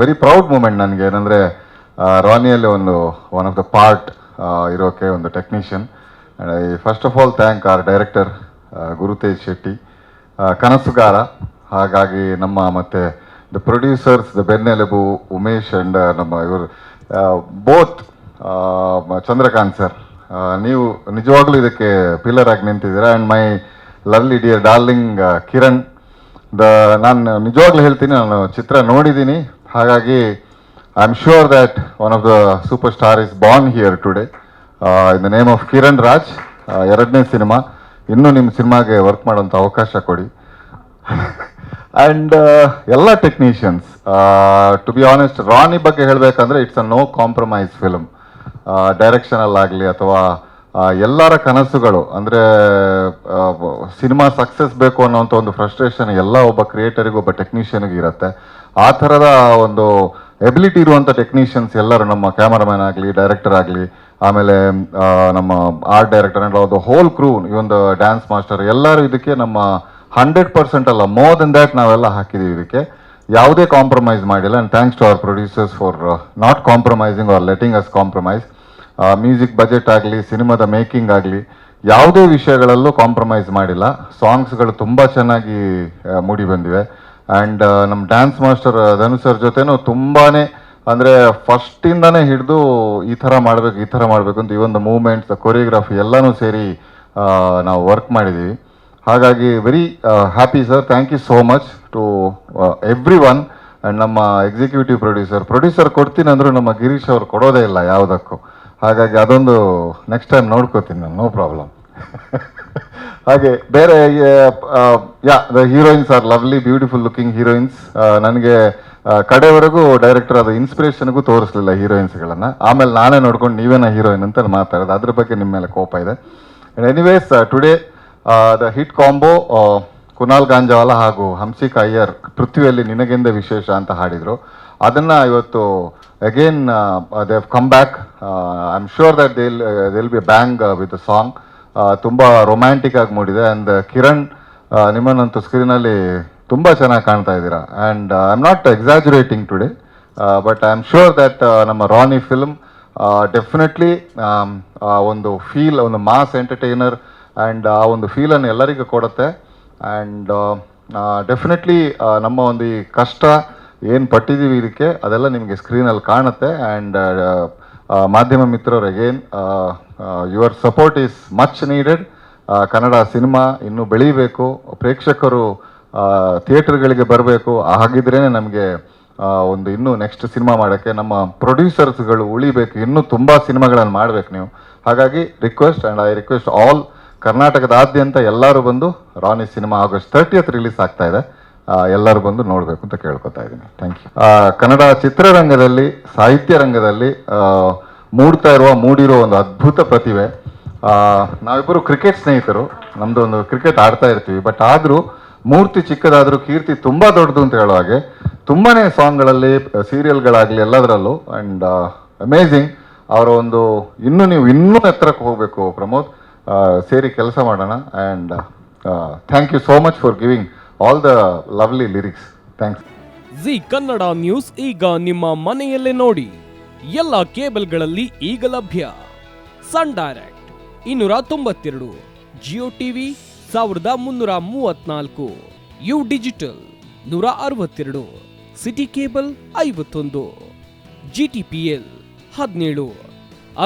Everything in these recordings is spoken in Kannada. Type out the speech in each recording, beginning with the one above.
ವೆರಿ ಪ್ರೌಡ್ ಮೂಮೆಂಟ್ ನನಗೆ ಏನಂದರೆ ರಾನಿಯಲ್ಲಿ ಒಂದು ಒನ್ ಆಫ್ ದ ಪಾರ್ಟ್ ಇರೋಕೆ ಒಂದು technician I first of all thank our director Gurutej Shetty. ಕನಸುಗಾರ ಹಾಗಾಗಿ ನಮ್ಮ ಮತ್ತೆ ದ ಪ್ರೊಡ್ಯೂಸರ್ಸ್ ದ ಬೆನ್ನೆಲುಬು ಉಮೇಶ್ ಆ್ಯಂಡ್ ನಮ್ಮ ಇವರು ಬೋತ್ ಚಂದ್ರಕಾಂತ್ ಸರ್ ನೀವು ನಿಜವಾಗ್ಲೂ ಇದಕ್ಕೆ ಪಿಲ್ಲರ್ ಆಗಿ ನಿಂತಿದ್ದೀರಾ? And my lovely dear darling Kiran the, ನಾನು ನಿಜವಾಗ್ಲೂ ಹೇಳ್ತೀನಿ, ನಾನು ಚಿತ್ರ ನೋಡಿದ್ದೀನಿ. ಹಾಗಾಗಿ I am sure that one of the super star is born here today in the name of Kiran Raj ಎರಡನೇ ಸಿನಿಮಾ ಇನ್ನೂ ನಿಮ್ಮ ಸಿನಿಮಾಗೆ ವರ್ಕ್ ಮಾಡೋಂಥ ಅವಕಾಶ ಕೊಡಿ. ಆ್ಯಂಡ್ ಎಲ್ಲ technicians to be honest Rani ಬಗ್ಗೆ ಹೇಳಬೇಕಂದ್ರೆ it's a no compromise film ಡೈರೆಕ್ಷನಲ್ಲಾಗಲಿ ಅಥವಾ ಎಲ್ಲರ ಕನಸುಗಳು, ಅಂದರೆ ಸಿನಿಮಾ ಸಕ್ಸಸ್ ಬೇಕು ಅನ್ನೋಂಥ ಒಂದು ಫ್ರಸ್ಟ್ರೇಷನ್ ಎಲ್ಲ ಒಬ್ಬ ಕ್ರಿಯೇಟರಿಗೂ ಒಬ್ಬ ಟೆಕ್ನಿಷಿಯನ್ಗೆ ಇರುತ್ತೆ. ಆ ಥರದ ಒಂದು ಎಬಿಲಿಟಿ ಇರುವಂಥ ಟೆಕ್ನಿಷಿಯನ್ಸ್ ಎಲ್ಲರೂ ನಮ್ಮ ಕ್ಯಾಮರಾಮ್ಯಾನ್ ಆಗಲಿ ಡೈರೆಕ್ಟರ್ ಆಗಲಿ, ಆಮೇಲೆ ನಮ್ಮ art director and the whole crew ಈ ಒಂದು ಡ್ಯಾನ್ಸ್ ಮಾಸ್ಟರ್ ಎಲ್ಲರೂ ಇದಕ್ಕೆ ನಮ್ಮ ಹಂಡ್ರೆಡ್ ಪರ್ಸೆಂಟ್ ಅಲ್ಲ ಮೋರ್ ದನ್ ದ್ಯಾಟ್ ನಾವೆಲ್ಲ ಹಾಕಿದ್ದೀವಿ ಇದಕ್ಕೆ. ಯಾವುದೇ ಕಾಂಪ್ರಮೈಸ್ ಮಾಡಿಲ್ಲ. And thanks to our producers for not compromising or letting us compromise music budget ಆಗಲಿ, ಸಿನಿಮಾದ ಮೇಕಿಂಗ್ ಆಗಲಿ, ಯಾವುದೇ ವಿಷಯಗಳಲ್ಲೂ ಕಾಂಪ್ರಮೈಸ್ ಮಾಡಿಲ್ಲ. ಸಾಂಗ್ಸ್ಗಳು ತುಂಬ ಚೆನ್ನಾಗಿ ಮೂಡಿ ಬಂದಿವೆ. ಆ್ಯಂಡ್ ನಮ್ಮ ಡ್ಯಾನ್ಸ್ ಮಾಸ್ಟರ್ ಧನು ಸರ್ ಜೊತೆನೂ ತುಂಬಾ ಅಂದರೆ ಫಸ್ಟಿಂದನೇ ಹಿಡಿದು ಈ ಥರ ಮಾಡಬೇಕು, ಈ ಥರ ಮಾಡಬೇಕು ಅಂತ ಈ ಒಂದು ಮೂಮೆಂಟ್ಸ್ ಕೊರಿಯೋಗ್ರಫಿ ಎಲ್ಲನೂ ಸೇರಿ ನಾವು ವರ್ಕ್ ಮಾಡಿದ್ದೀವಿ ಹಾಗಾಗಿ very happy sir. Thank you so much to everyone and ನಮ್ಮ ಎಕ್ಸಿಕ್ಯೂಟಿವ್ ಪ್ರೊಡ್ಯೂಸರ್. ಪ್ರೊಡ್ಯೂಸರ್ ಕೊಡ್ತೀನಿ ಅಂದರೂ ನಮ್ಮ ಗಿರೀಶ್ ಅವ್ರು ಕೊಡೋದೇ ಇಲ್ಲ ಯಾವುದಕ್ಕೂ. ಹಾಗಾಗಿ ಅದೊಂದು ನೆಕ್ಸ್ಟ್ ಟೈಮ್ ನೋಡ್ಕೋತೀನಿ ನಾನು ನೋ ಪ್ರಾಬ್ಲಮ್ ಹಾಗೆ ಬೇರೆ yeah the heroines are lovely beautiful looking heroines ನನಗೆ ಕಡೆವರೆಗೂ ಡೈರೆಕ್ಟರ್ ಅದು ಇನ್ಸ್ಪಿರೇಷನ್ಗೂ ತೋರಿಸ್ಲಿಲ್ಲ ಹೀರೋಯಿನ್ಸ್ಗಳನ್ನು ಆಮೇಲೆ ನಾನೇ ನೋಡ್ಕೊಂಡು ನೀವೇನ ಹೀರೋಯಿನ್ ಅಂತ ಮಾತಾಡೋದು. ಅದ್ರ ಬಗ್ಗೆ ನಿಮ್ಮ ಮೇಲೆ ಕೋಪ ಇದೆ. Anyways today the hit combo Kunal Ganjawala ಹಾಗೂ ಹಂಸಿಕ್ ಅಯ್ಯರ್ ಪೃಥ್ವಿಯಲ್ಲಿ ನಿನಗೆಂದ ವಿಶೇಷ ಅಂತ ಹಾಡಿದರು. ಅದನ್ನು ಇವತ್ತು again they come back I am sure that they'll they'll be bang with song ತುಂಬ ರೊಮ್ಯಾಂಟಿಕ್ ಆಗಿ ಮೂಡಿದೆ. ಆ್ಯಂಡ್ ಕಿರಣ್ ಆ, ನಿಮ್ಮನ್ನಂತೂ ಸ್ಕ್ರೀನಲ್ಲಿ ತುಂಬ ಚೆನ್ನಾಗಿ ಕಾಣ್ತಾ ಇದ್ದೀರಾ. And I am not exaggerating today but I am sure that ನಮ್ಮ ರಾನಿ ಫಿಲ್ಮ್ ಡೆಫಿನೆಟ್ಲಿ ಒಂದು ಫೀಲ್ ಒಂದು ಮಾಸ್ ಎಂಟರ್ಟೈನರ್ ಆ್ಯಂಡ್ ಆ ಒಂದು ಫೀಲನ್ನು ಎಲ್ಲರಿಗೂ ಕೊಡುತ್ತೆ. ಆ್ಯಂಡ್ ಡೆಫಿನೆಟ್ಲಿ ನಮ್ಮ ಒಂದು ಈ ಕಷ್ಟ ಏನು ಪಟ್ಟಿದ್ದೀವಿ ಇದಕ್ಕೆ, ಅದೆಲ್ಲ ನಿಮಗೆ ಸ್ಕ್ರೀನಲ್ಲಿ ಕಾಣುತ್ತೆ. ಆ್ಯಂಡ್ ಮಾಧ್ಯಮ ಮಿತ್ರರು again your support is much needed Kannada cinema ಇನ್ನೂ ಬೆಳೀಬೇಕು. ಪ್ರೇಕ್ಷಕರು ಥಿಯೇಟರ್ಗಳಿಗೆ ಬರಬೇಕು. ಹಾಗಿದ್ರೇ ನಮಗೆ ಒಂದು ಇನ್ನೂ ನೆಕ್ಸ್ಟ್ ಸಿನಿಮಾ ಮಾಡೋಕ್ಕೆ ನಮ್ಮ ಪ್ರೊಡ್ಯೂಸರ್ಸ್ಗಳು ಉಳಿಬೇಕು. ಇನ್ನೂ ತುಂಬ ಸಿನಿಮಾಗಳನ್ನು ಮಾಡಬೇಕು ನೀವು. ಹಾಗಾಗಿ request and I request all ಕರ್ನಾಟಕದಾದ್ಯಂತ ಎಲ್ಲರೂ ಬಂದು Rani cinema August thirtieth release ಆಗ್ತಾ ಇದೆ. ಎಲ್ಲರೂ ಬಂದು ನೋಡಬೇಕು ಅಂತ ಕೇಳ್ಕೊತಾ ಇದ್ದೀನಿ. ಥ್ಯಾಂಕ್ ಯು ಕನ್ನಡ ಚಿತ್ರರಂಗದಲ್ಲಿ, ಸಾಹಿತ್ಯ ರಂಗದಲ್ಲಿ ಮೂಡ್ತಾ ಇರುವ, ಮೂಡಿರೋ ಒಂದು ಅದ್ಭುತ ಪ್ರತಿಭೆ. ನಾವಿಬ್ಬರು ಕ್ರಿಕೆಟ್ ಸ್ನೇಹಿತರು. ನಮ್ಮದು ಒಂದು ಕ್ರಿಕೆಟ್ ಆಡ್ತಾ ಇರ್ತೀವಿ. ಬಟ್ ಆದರೂ, ಮೂರ್ತಿ ಚಿಕ್ಕದಾದರೂ, ಕೀರ್ತಿ ತುಂಬ ದೊಡ್ಡದು ಅಂತ ಹೇಳೋ ಹಾಗೆ ತುಂಬಾ ಸಾಂಗ್ಗಳಲ್ಲಿ, ಸೀರಿಯಲ್ಗಳಾಗಲಿ ಎಲ್ಲದರಲ್ಲೂ ಆ್ಯಂಡ್ ಅಮೇಝಿಂಗ್ ಅವರ ಒಂದು, ಇನ್ನೂ ನೀವು ಇನ್ನೂ ಎತ್ತರಕ್ಕೆ ಹೋಗಬೇಕು ಪ್ರಮೋದ್. ಸೇರಿ ಕೆಲಸ ಮಾಡೋಣ and thank you so much for giving all the lovely lyrics thanks Zee Kannada news ಈಗ ನಿಮ್ಮ ಮನೆಯಲ್ಲೇ ನೋಡಿ. ಎಲ್ಲ ಕೇಬಲ್ಗಳಲ್ಲಿ ಈಗ ಲಭ್ಯ. ಸನ್ ಡೈರೆಕ್ಟ್ ಇನ್ನೂರ ತೊಂಬತ್ತೆರಡು, ಜಿಯೋ ಟಿವಿ ಸಾವಿರದ ಮುನ್ನೂರ ಮೂವತ್ನಾಲ್ಕು, ಯು ಡಿಜಿಟಲ್ ನೂರ ಅರವತ್ತೆರಡು, ಸಿಟಿ ಕೇಬಲ್ ಐವತ್ತೊಂದು, ಜಿ ಟಿ ಪಿ ಎಲ್ ಹದಿನೇಳು,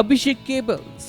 ಅಭಿಷೇಕ್ ಕೇಬಲ್ಸ್